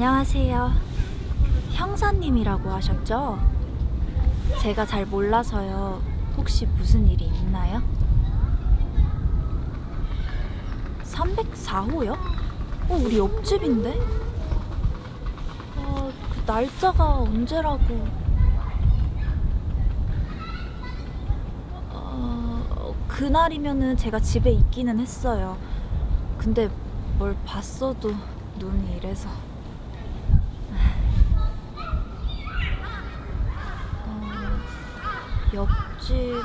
안녕하세요. 형사님이라고 하셨죠? 제가 잘 몰라서요. 혹시 무슨 일이 있나요? 304호요? 어, 우리 옆집인데? 어, 그 날짜가 언제라고? 어, 그날이면은 제가 집에 있기는 했어요. 근데 뭘 봤어도 눈이 이래서. 옆집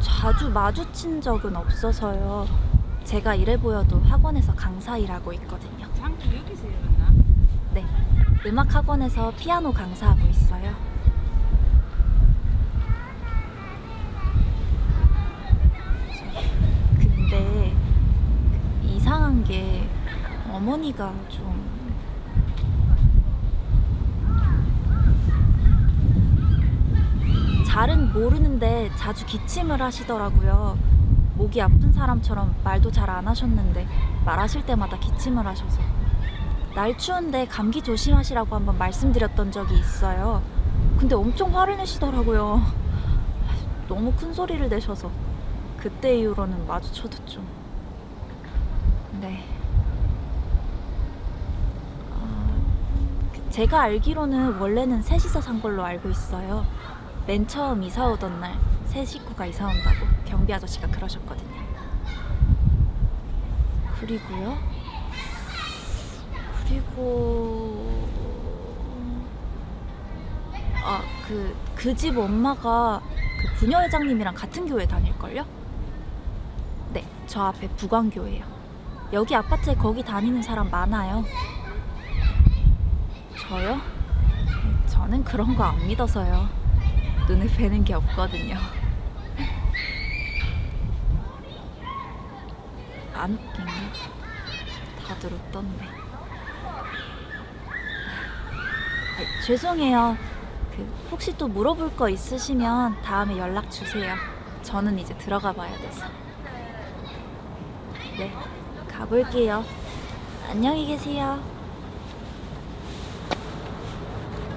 자주 마주친 적은 없어서요. 제가 이래 보여도 학원에서 강사 일하고 있거든요. 장도 여기서 열었나? 네, 음악 학원에서 피아노 강사하고 있어요. 근데 이상한 게 어머니가 좀 잘은 모르는데 자주 기침을 하시더라고요. 목이 아픈 사람처럼 말도 잘 안 하셨는데 말하실 때마다 기침을 하셔서 날 추운데 감기 조심하시라고 한번 말씀드렸던 적이 있어요. 근데 엄청 화를 내시더라고요. 너무 큰 소리를 내셔서 그때 이후로는 마주쳐도 좀 네. 아, 그 제가 알기로는 원래는 셋이서 산 걸로 알고 있어요. 맨 처음 이사 오던 날 새 식구가 이사 온다고 경비 아저씨가 그러셨거든요. 그리고요. 그리고 아 그 그 집 엄마가 그 부녀 회장님이랑 같은 교회 다닐 걸요? 네, 저 앞에 부광교회요. 여기 아파트에 거기 다니는 사람 많아요. 저요? 저는 그런 거 안 믿어서요. 눈에 뵈는 게 없거든요. 안 웃긴가? 다들 웃던데. 아, 죄송해요. 그 혹시 또 물어볼 거 있으시면 다음에 연락 주세요. 저는 이제 들어가 봐야 돼서. 네, 가볼게요. 안녕히 계세요.